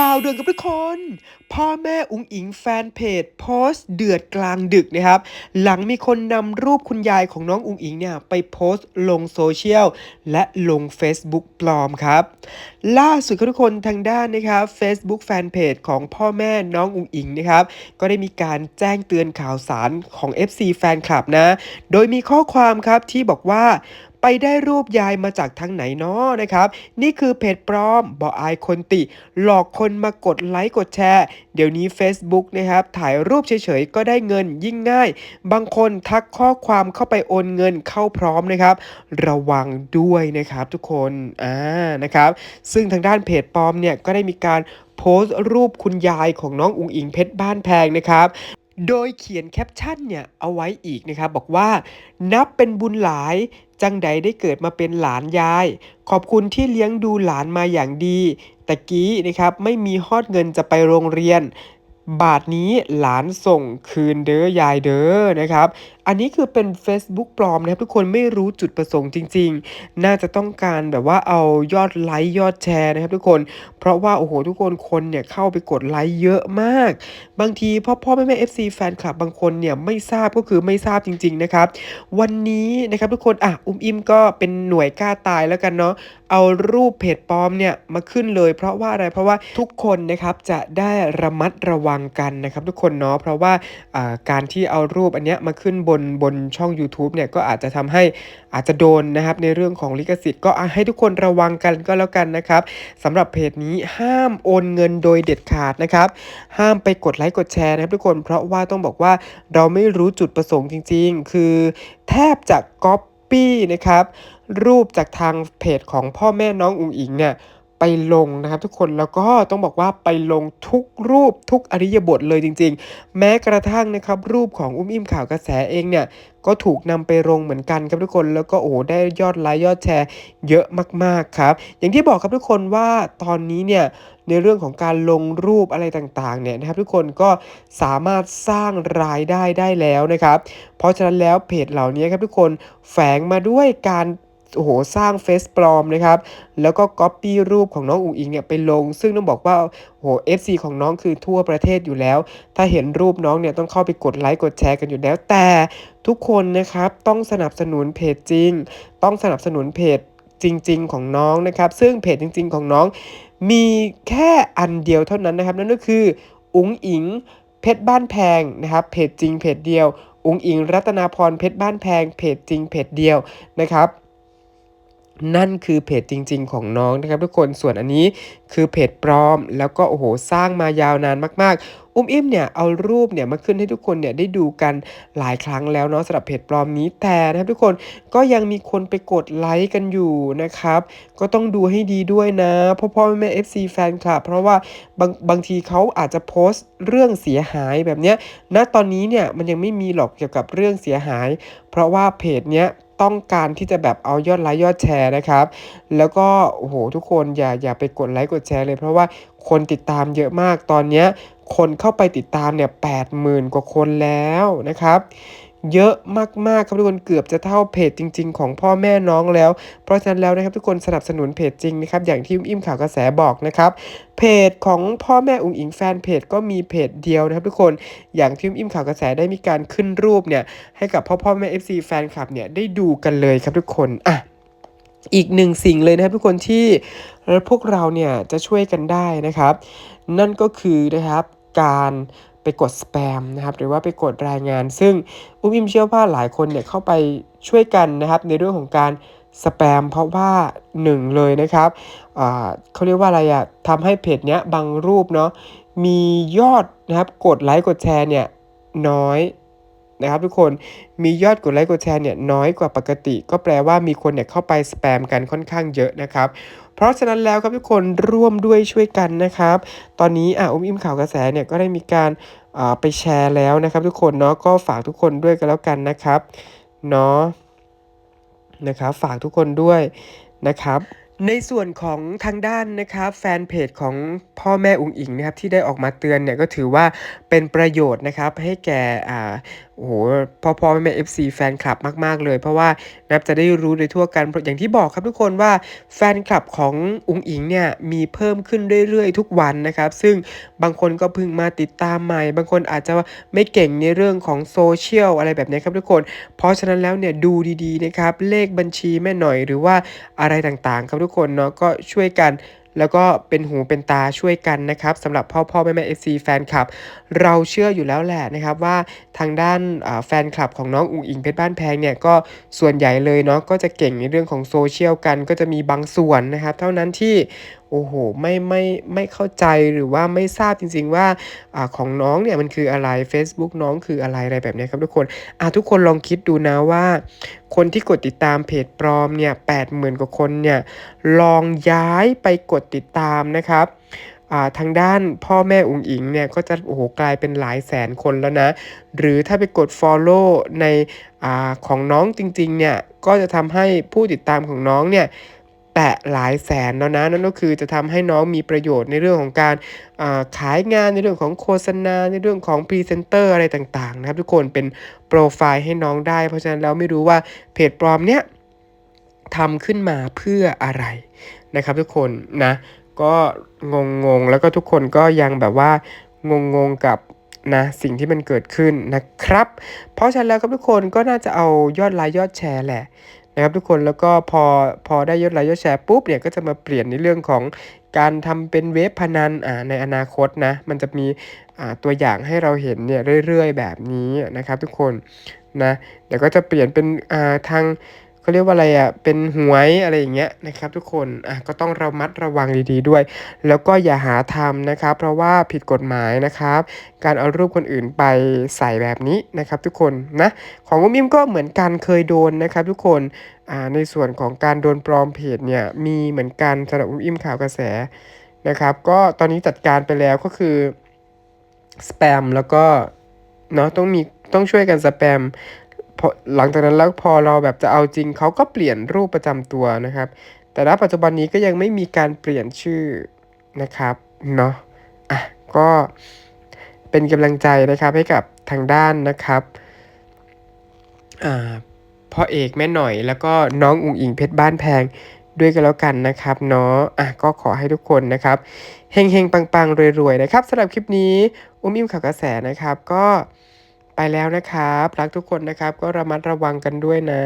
ข่าวเด่วนกับทุกคน พ่อแม่อุงอิงแฟนเพจโพสต์เดือดกลางดึกนะครับ หลังมีคนนำรูปคุณยายของน้องอุงอิงเนี่ยไปโพสต์ลงโซเชียลและลง Facebook ปลอมครับ ล่าสุดทุกคนทางด้านนะครับ Facebook แฟนเพจของพ่อแม่น้องอุงอิงนะครับ ก็ได้มีการแจ้งเตือนข่าวสารของ FC แฟนคลับนะ โดยมีข้อความครับที่บอกว่า ไปได้รูปยายมาจากทางไหนเนาะนะครับ นี่คือเพจปลอมบออายคนติ หลอกคนมากดไลค์กดแชร์ เดี๋ยวนี้ Facebook นะครับ ถ่ายรูปเฉยๆ ก็ได้เงินยิ่งง่าย บางคนทักข้อความเข้าไปโอนเงินเข้าพร้อมนะครับ ระวังด้วยนะครับทุกคนอ่านะครับ ซึ่งทางด้านเพจปลอมเนี่ยก็ได้มีการโพสต์รูปคุณยายของน้องอุงอิงเพชรบ้านแพงนะครับ โดยเขียนแคปชั่นเนี่ยเอาไว้อีกนะครับบอกว่า นับเป็นบุญหลาย จังใดได้เกิดมาเป็นหลานยาย ขอบคุณที่เลี้ยงดูหลานมาอย่างดีตะกี้นะครับไม่มีฮอดเงินจะไปโรงเรียน บาทนี้หลานส่งคืนเด้อยายเด้อนะครับ อันนี้คือเป็น Facebook ปลอมนะครับทุกคนไม่รู้จุดประสงค์จริง ๆ น่าจะต้องการแบบว่าเอายอดไลค์ยอดแชร์นะครับทุกคน เพราะว่าโอ้โหทุกคนคนเนี่ยเข้าไปกดไลค์เยอะมาก บางทีพ่อพ่อแม่แม่ FC แฟนคลับบางคนเนี่ยไม่ทราบก็คือไม่ทราบจริง ๆ นะครับ วันนี้นะครับทุกคนอะอุ้มอิมก็เป็นหน่วยกล้าตายแล้วกันเนาะเอารูปเพจปลอมเนี่ยมาขึ้นเลยเพราะว่าอะไรเพราะว่าทุกคนนะครับจะได้ระมัดระวังกันนะครับทุกคนเนาะเพราะว่าการที่เอารูปอันเนี้ยมาขึ้นบนบนช่อง YouTube เนี่ยก็อาจจะทำให้อาจจะโดนนะครับในเรื่องของลิขสิทธิ์ก็ให้ทุกคนระวังกันก็แล้วกันนะครับสำหรับเพจนี้ห้ามโอนเงินโดยเด็ดขาดนะครับ ห้ามไปกดไลค์กดแชร์นะครับทุกคนเพราะว่าต้องบอกว่าเราไม่รู้จุดประสงค์จริง ๆ คือแทบจะก๊อปปี้นะครับรูปจากทางเพจของพ่อแม่น้องอุ๋งอิงเนี่ย ไปลงนะครับทุกคนแล้วก็ต้องบอกว่าไปลงทุกรูปทุกอริยบทเลยจริง ๆ แม้กระทั่งนะครับรูปของอุ้มอิ่มข่าวกระแสเองเนี่ยก็ถูกนำไปลงเหมือนกันครับทุกคนแล้วก็โอ้ได้ยอดไลค์ยอดแชร์เยอะมากๆครับ อย่างที่บอกครับทุกคนว่าตอนนี้เนี่ยในเรื่องของการลงรูปอะไรต่างๆเนี่ยนะครับทุกคนก็สามารถสร้างรายได้ได้แล้วนะครับ เพราะฉะนั้นแล้วเพจเหล่านี้ครับทุกคนแฝงมาด้วยการ โอ้โหสร้างเฟซปลอมนะครับ แล้วก็ก๊อปปี้รูปของน้องอุ๋งอิงเนี่ยไปลง ซึ่งต้องบอกว่าโอ้โห FC ของน้องคือทั่วประเทศอยู่แล้ว ถ้าเห็นรูปน้องเนี่ยต้องเข้าไปกดไลค์กดแชร์กันอยู่แล้ว แต่ทุกคนนะครับต้องสนับสนุนเพจจริง ต้องสนับสนุนเพจจริง ๆ ของน้องนะครับ ซึ่งเพจจริง ๆ ของน้อง มีแค่อันเดียวเท่านั้นนะครับ นั่นก็คืออุ๋งอิงเพชรบ้านแพงนะครับ เพจจริงเพจเดียว อุ๋งอิงรัตนาพรเพชรบ้านแพงเพจจริงเพจเดียวนะครับ นั่นคือเพจจริง ๆ ของน้องนะครับทุกคนส่วนอันนี้คือเพจปลอม แล้วก็โอ้โหสร้างมายาวนานมาก ๆ อุ้มอิ่มเนี่ยเอารูปเนี่ยมาขึ้นให้ทุกคนเนี่ยได้ดูกันหลายครั้งแล้วเนาะสำหรับเพจปลอมนี้แต่นะครับทุกคนก็ยังมีคนไปกดไลค์กันอยู่นะครับก็ต้องดูให้ดีด้วยนะพ่อพ่อแม่ FC แฟนคลับเพราะว่าบางบางทีเขาอาจจะโพสต์เรื่องเสียหายแบบเนี้ยณตอนนี้เนี่ยมันยังไม่มีหรอกเกี่ยวกับเรื่องเสียหาย เพราะว่าเพจเนี้ย ต้องการที่จะแบบเอายอดไลค์ยอดแชร์นะครับ แล้วก็โอ้โหทุกคนอย่าอย่าไปกดไลค์กดแชร์เลย เพราะว่าคนติดตามเยอะมากตอนเนี้ยคนเข้าไปติดตามเนี่ยแปดหมื่นกว่าคนแล้วนะครับ เยอะมากๆครับทุกคนเกือบจะเท่าเพจจริง ๆ ของพ่อแม่น้องแล้ว เพราะฉะนั้นแล้วนะครับทุกคนสนับสนุนเพจจริงนะครับอย่างที่อิ่มข่าวกระแสบอกนะครับเพจของพ่อแม่อุ๋งอิงแฟนเพจก็มีเพจเดียวนะครับทุกคนอย่างที่อิ่มข่าวกระแสได้มีการขึ้นรูปเนี่ยให้กับพ่อพ่อแม่ FC แฟนคลับเนี่ยได้ดูกันเลยครับทุกคนอะอีกหนึ่งสิ่งเลยนะครับทุกคนที่พวกเราเนี่ยจะช่วยกันได้นะครับ นั่นก็คือนะครับการ ไปกดสแปมนะครับหรือว่าไปกดรายงาน ซึ่งอุ้มอิมเชื่อว่าหลายคนเนี่ยเข้าไปช่วยกันนะครับในเรื่องของการสแปมเพราะว่าหนึ่งเลยนะครับเขาเรียกว่าอะไรอะทำให้เพจเนี้ยบางรูปเนาะมียอดนะครับกดไลค์กดแชร์เนี่ยน้อย นะครับทุกคนมียอดกดไลค์กดแชร์เนี่ยน้อยกว่าปกติ ก็แปลว่ามีคนเนี่ยเข้าไปสแปมกันค่อนข้างเยอะนะครับเพราะฉะนั้นแล้วครับทุกคนร่วมด้วยช่วยกันนะครับ ตอนนี้อะอุ้มอิ่มข่าวกระแสเนี่ยก็ได้มีการอ่าไปแชร์แล้วนะครับทุกคนเนาะก็ฝากทุกคนด้วยกันแล้วกันนะครับเนาะนะครับฝากทุกคนด้วยนะครับในส่วนของทางด้านนะครับแฟนเพจของพ่อแม่อุ๋งอิงนะครับที่ได้ออกมาเตือนเนี่ยก็ถือว่าเป็นประโยชน์นะครับให้แก่อ่า โอ้โหพ่อพ่อแม่แม่เอฟซีแฟนคลับมาก ๆ เลย เพราะว่านับจะได้รู้โดยทั่วกันอย่างที่บอกครับทุกคนว่าแฟนคลับของอุงอิงเนี่ยมีเพิ่มขึ้นเรื่อย ๆ ทุกวันนะครับ ซึ่งบางคนก็เพิ่งมาติดตามใหม่ บางคนอาจจะไม่เก่งในเรื่องของโซเชียลอะไรแบบนี้ครับทุกคน เพราะฉะนั้นแล้วเนี่ยดูดี ๆ นะครับ เลขบัญชีแม่หน่อยหรือว่าอะไรต่างๆ ครับทุกคนเนาะก็ช่วยกัน แล้วก็เป็นหูเป็นตาช่วยกันนะครับสำหรับพ่อพ่อแม่แม่เอฟซีแฟนคลับ เราเชื่ออยู่แล้วแหละนะครับว่าทางด้านแฟนคลับของน้องอุ๋งอิงเพชรบ้านแพงเนี่ยก็ส่วนใหญ่เลยเนาะก็จะเก่งในเรื่องของโซเชียลกัน ก็จะมีบางส่วนนะครับ เท่านั้นที่ โอ้โหไม่ไม่ไม่เข้าใจหรือว่าไม่ทราบจริง ๆ ว่าอของน้องเนี่ยมันคืออะไร Facebook น้องคืออะไรอะไรแบบนี้ครับทุกคนอะทุกคนลองคิดดูนะว่า คนที่กดติดตามเพจปลอมเนี่ยแปดหมื่นกว่าคนเนี่ยลองย้ายไปกดติดตามนะครับทางด้านพ่อแม่อุ๋งอิงเนี่ยก็จะโอ้โหกลายเป็นหลายแสนคนแล้วนะ หรือถ้าไปกด Follow ในอของน้องจริงๆเนี่ยก็จะทำให้ผู้ติดตามของน้องเนี่ย ตะหลายแสนแล้วนะนั่นก็คือจะทำให้น้องมีประโยชน์ในเรื่องของการขายงานในเรื่องของโฆษณาในเรื่องของพรีเซนเตอร์อะไรต่างๆนะครับทุกคนเป็นโปรไฟล์ให้น้องได้ เพราะฉะนั้นแล้วไม่รู้ว่าเพจปลอมเนี้ยทำขึ้นมาเพื่ออะไรนะครับทุกคนนะก็งงงแล้วก็ทุกคนก็ยังแบบว่างงงกับนะสิ่งที่มันเกิดขึ้นนะครับ เพราะฉะนั้นแล้วครับทุกคนก็น่าจะเอายอดไลค์ยอดแชร์แหละ นะครับทุกคนแล้วก็พอพอได้ยอดไลค์ยอดแชร์ปุ๊บเนี่ยก็จะมาเปลี่ยนในเรื่องของการทำเป็นเว็บพนันอ่าในอนาคตนะมันจะมีอ่าตัวอย่างให้เราเห็นเนี่ยเรื่อยๆ แบบนี้นะครับทุกคนนะเดี๋ยวก็จะเปลี่ยนเป็นอ่าทาง เขาเรียกว่าอะไรอะ่ะเป็นหวยอะไรอย่างเงี้ยนะครับ ทุกคนอะก็ต้องระมัดระวังดีๆด้วย แล้วก็อย่าหาทำนะครับ เพราะว่าผิดกฎหมายนะครับ การเอารูปคนอื่นไปใส่แบบนี้นะครับ ทุกคนนะของอุ้มอิมก็เหมือนกันเคยโดนนะครับ ทุกคนอ่าในส่วนของการโดนปลอมเพจเนี่ยมีเหมือนกันสำหรับอุ้มอิมข่าวกระแสนะครับ ก็ตอนนี้จัดการไปแล้วก็คือสแปมแล้วก็เนาะต้องมีต้องช่วยกันสแปม พอหลังจากนั้นแล้วพอเราแบบจะเอาจริงเขาก็เปลี่ยนรูปประจำตัวนะครับ แต่ณปัจจุบันนี้ก็ยังไม่มีการเปลี่ยนชื่อนะครับเนาะอะก็เป็นกำลังใจนะครับให้กับทางด้านนะครับอ่าพ่อเอกแม่หน่อยแล้วก็น้องอุ๋งอิงเพชรบ้านแพงด้วยกันแล้วกันนะครับเนาะอะก็ขอให้ทุกคนนะครับเฮงเฮงปังปังรวยๆนะครับสำหรับคลิปนี้ อุ้มอิ่มข่าวกระแสนะครับก็ ไปแล้วนะครับรักทุกคนนะครับก็ระมัดระวังกันด้วยนะ